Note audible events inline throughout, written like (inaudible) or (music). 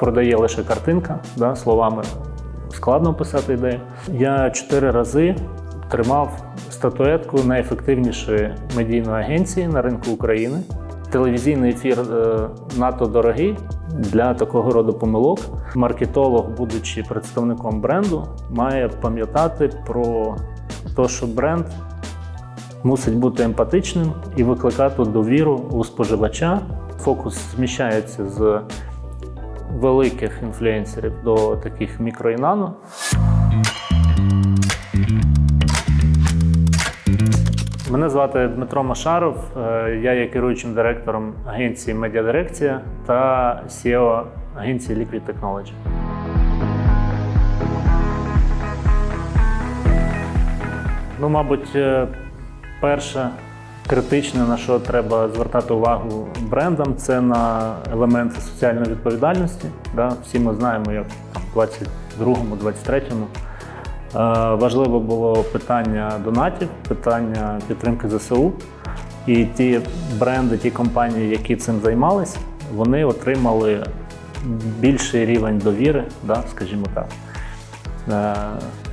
продає лише картинка, да, словами складно писати ідею. Я чотири рази тримав статуетку найефективнішої медійної агенції на ринку України. Телевізійний ефір е, надто дорогий для такого роду помилок. Маркетолог, будучи представником бренду, має пам'ятати про те, що бренд мусить бути емпатичним і викликати довіру у споживача. Фокус зміщається з великих інфлюенсерів до таких мікро і нано. Мене звати Дмитро Машаров. е, Я є керуючим директором агенції Медіадирекція та SEO агенції Liquid Technology. Ну, мабуть, е, перше критичне, на що треба звертати увагу брендам, це на елементи соціальної відповідальності. Да? Всі ми знаємо, як в 22-му, 23-му е, важливо було питання донатів, питання підтримки ЗСУ. І ті бренди, ті компанії, які цим займалися, вони отримали більший рівень довіри, да, скажімо так, е,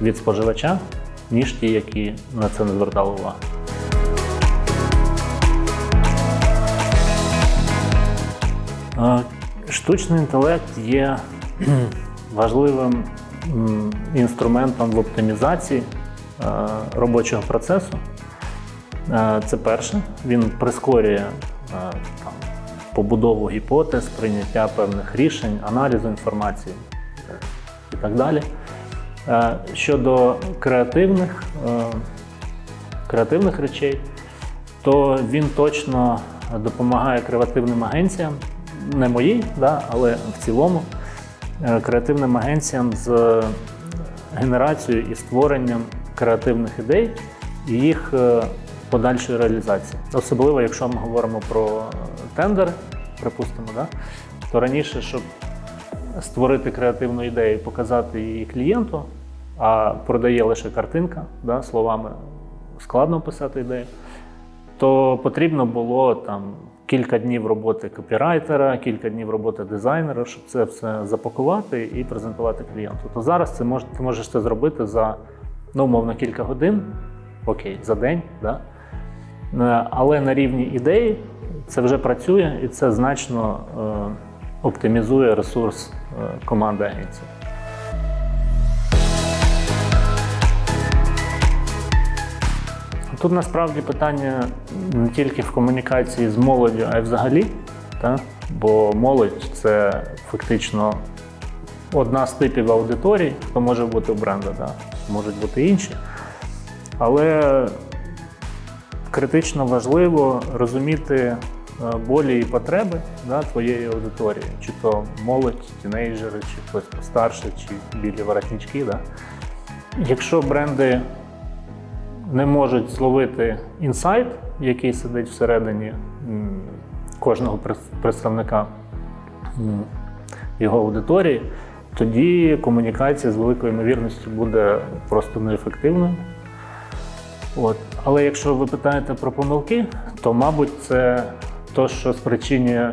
від споживача, ніж ті, які на це не звертали увагу. Штучний інтелект є (clears throat) важливим інструментом в оптимізації робочого процесу. Це перше. Він прискорює там, побудову гіпотез, прийняття певних рішень, аналізу інформації і так далі. Щодо креативних, креативних речей, то він точно допомагає креативним агенціям, не моїй, да, але в цілому е, креативним агенціям з генерацією і створенням креативних ідей і їх е, подальшої реалізації. Особливо, якщо ми говоримо про тендери, припустимо, да, то раніше, щоб створити креативну ідею і показати її клієнту, а продає лише картинка, да, словами складно писати ідею, то потрібно було там кілька днів роботи копірайтера, кілька днів роботи дизайнера, щоб це все запакувати і презентувати клієнту. То зараз це мож, ти можеш це зробити за ну, умовно кілька годин, окей, за день, да? Е, але на рівні ідеї це вже працює і це значно е, оптимізує ресурс е, команди агенції. Тут насправді питання не тільки в комунікації з молоддю, а й взагалі. Та? Бо молодь це фактично одна з типів аудиторій, хто може бути у бренда, да? можуть бути інші. Але критично важливо розуміти е, болі і потреби да, твоєї аудиторії, чи то молодь, тінейджери, чи хтось постарше, чи білі воротнички. Да? Якщо бренди не можуть зловити інсайт, який сидить всередині кожного представника його аудиторії, тоді комунікація з великою ймовірністю буде просто неефективною. От. Але якщо ви питаєте про помилки, то, мабуть, це то, що спричинює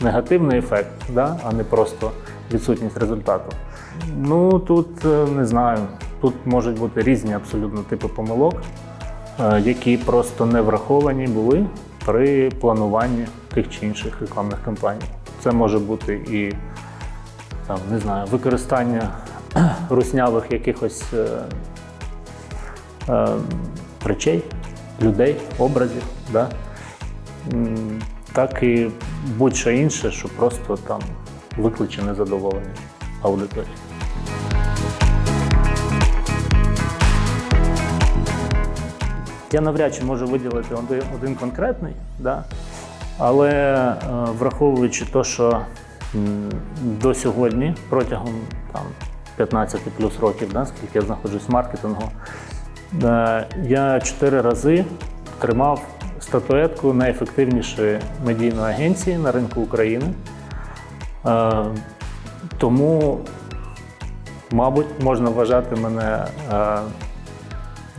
негативний ефект, да? а не просто відсутність результату. Ну тут е, не знаю. Тут можуть бути різні абсолютно типи помилок, е, які просто не враховані були при плануванні тих чи інших рекламних кампаній. Це може бути і там, не знаю, використання (clears throat) руснявих якихось е, е, речей, людей, образів, да? Так і будь-що інше, що просто там викличе незадоволення аудиторії. Я навряд чи можу виділити один, один конкретний, да? але е, враховуючи те, що до сьогодні, протягом там, 15 плюс років, да, скільки я знаходжусь в маркетингу, е, я чотири рази тримав статуетку найефективнішої медійної агенції на ринку України. Е, тому, мабуть, можна вважати мене е,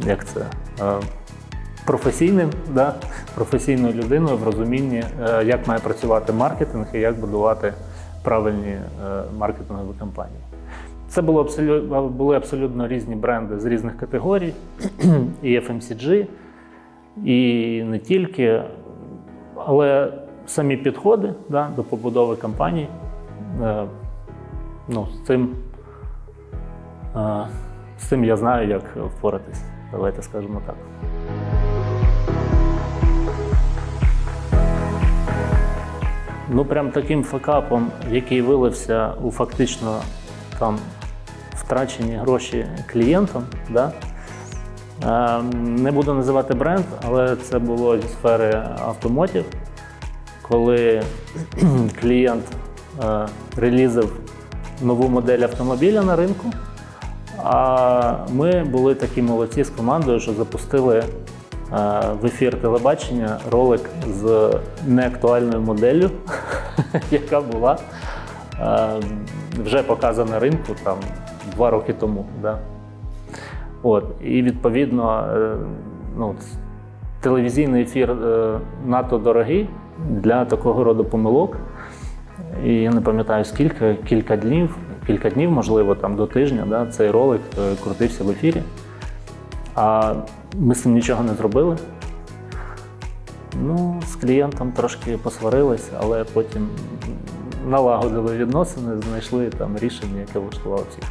як це, е, професійним, да? професійною людиною в розумінні, е, як має працювати маркетинг і як будувати правильні е, маркетингові кампанії. Це було абсолютно, були абсолютно різні бренди з різних категорій, (clears throat) і FMCG, і не тільки, але самі підходи да, до побудови кампаній. е, Ну, з цим, з цим я знаю, як впоратись. Давайте скажемо так. Ну, прям таким факапом, який вилився у фактично там втрачені гроші клієнтам. Да? Е, Не буду називати бренд, але це було зі сфери автомотів, коли (clears throat) клієнт е, релізив нову модель автомобіля на ринку. А ми були такі молодці з командою, що запустили в ефір телебачення ролик з неактуальною моделлю, (laughs) яка була е, вже показана ринку там два роки тому. Да? От, і відповідно, е, ну, телевізійний ефір е, надто дорогий для такого роду помилок. І я не пам'ятаю скільки, кілька днів, кілька днів, можливо, там до тижня, да, цей ролик е, крутився в ефірі. А ми з цим нічого не зробили. Ну, з клієнтом трошки посварились, але потім налагодили відносини, знайшли там рішення, яке влаштувало всіх.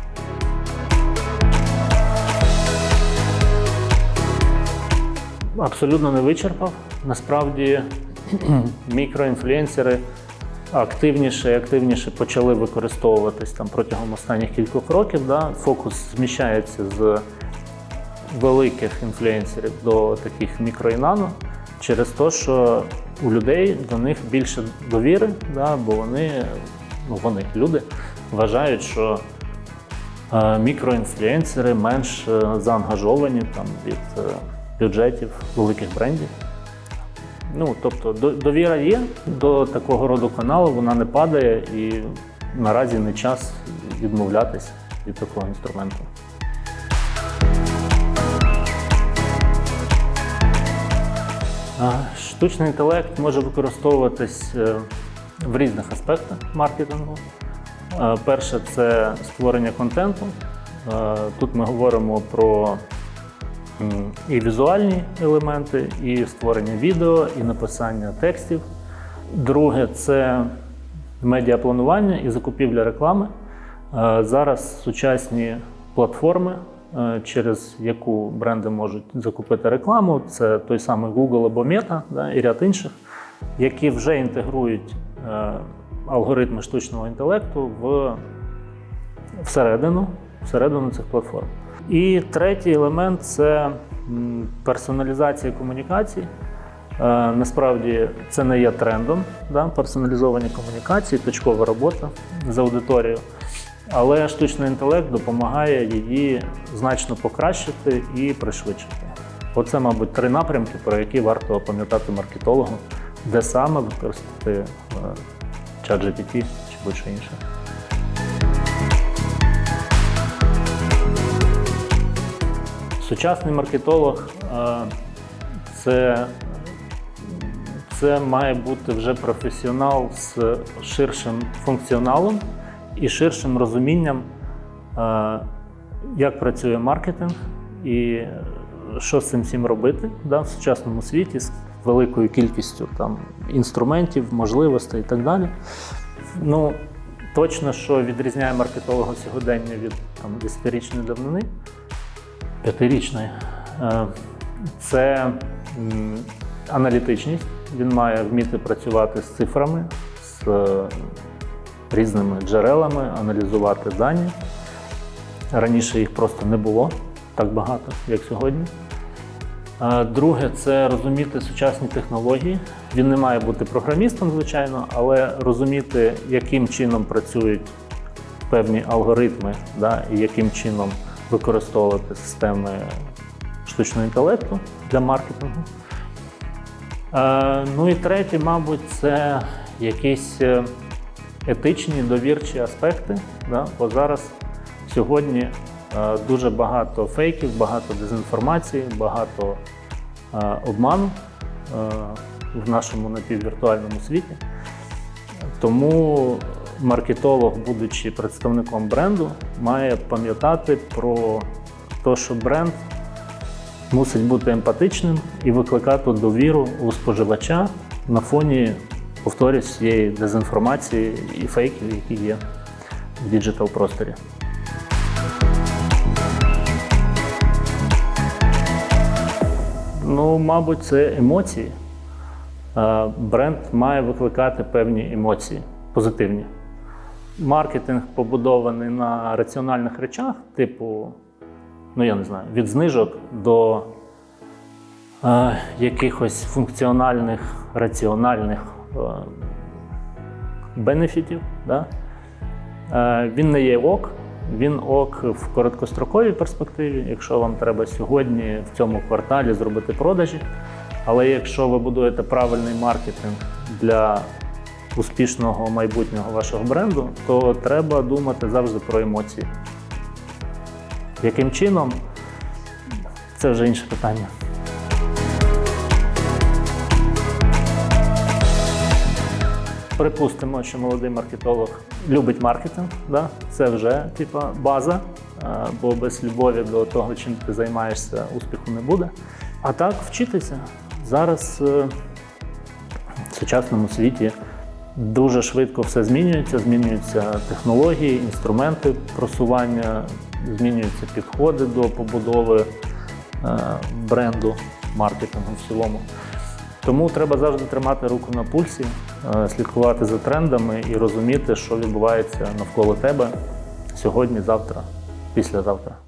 Абсолютно не вичерпав. Насправді (clears throat) мікроінфлюенсери активніше і активніше почали використовуватись там протягом останніх кількох років. Да? Фокус зміщається з великих інфлюенсерів до таких мікро і нано через те, що у людей до них більше довіри, да? бо вони, ну вони, люди, вважають, що е, мікроінфлюенсери менш е, заангажовані там, від е, бюджетів великих брендів. Ну, тобто до- довіра є до такого роду каналу, вона не падає і наразі не час відмовлятися від такого інструменту. Штучний інтелект може використовуватись е, в різних аспектах маркетингу. Перше це створення контенту. Тут ми говоримо про і візуальні елементи, і створення відео, і написання текстів. Друге це медіапланування і закупівля реклами. Зараз сучасні платформи, через яку бренди можуть закупити рекламу, це той самий Google або Meta да, і ряд інших, які вже інтегрують е, алгоритми штучного інтелекту в всередину, всередину цих платформ. І третій елемент це персоналізація комунікацій. Е, Насправді це не є трендом, да, персоналізовані комунікації, точкова робота з аудиторією. Але штучний інтелект допомагає її значно покращити і пришвидшити. Оце, мабуть, три напрямки, про які варто пам'ятати маркетологу, де саме використати е, чат GPT чи будь-що інше. Сучасний маркетолог е, це, це має бути вже професіонал з ширшим функціоналом і ширшим розумінням, е, як працює маркетинг і що з цим всім робити да, в сучасному світі з великою кількістю там, інструментів, можливостей і так далі. Ну, точно, що відрізняє маркетолога сьогодення від там, 10-річної давнини, п'ятирічної, е, це аналітичність. Він має вміти працювати з цифрами, з різними джерелами, аналізувати дані. Раніше їх просто не було так багато, як сьогодні. Е, Друге, це розуміти сучасні технології. Він не має бути програмістом, звичайно, але розуміти, яким чином працюють певні алгоритми, да, і яким чином використовувати системи штучного інтелекту для маркетингу. Е, Ну і третє, мабуть, це якісь е, етичні довірчі аспекти. Да? Бо зараз сьогодні е, дуже багато фейків, багато дезінформації, багато е, обману е, в нашому напіввіртуальному світі. Тому маркетолог, будучи представником бренду, має пам'ятати про те, що бренд мусить бути емпатичним і викликати довіру у споживача на фоні, повторюсь, цієї дезінформації і фейків, які є в діджитал просторі. Ну, мабуть, це емоції. Е, Бренд має викликати певні емоції, позитивні. Маркетинг побудований на раціональних речах, типу, ну я не знаю, від знижок до е, якихось функціональних, раціональних бенефітів. Да? Е, він не є ок, він ок в короткостроковій перспективі, якщо вам треба сьогодні в цьому кварталі зробити продажі. Але якщо ви будуєте правильний маркетинг для успішного майбутнього вашого бренду, то треба думати завжди про емоції. Яким чином? Це вже інше питання. Припустимо, що молодий маркетолог любить маркетинг, да? це вже типа база, е, бо без любові до того, чим ти займаєшся, успіху не буде. А так вчитися. Зараз е, в сучасному світі дуже швидко все змінюється, змінюються технології, інструменти просування, змінюються підходи до побудови е, бренду, маркетингу в цілому. Тому треба завжди тримати руку на пульсі, е, слідкувати за трендами і розуміти, що відбувається навколо тебе сьогодні, завтра, післязавтра.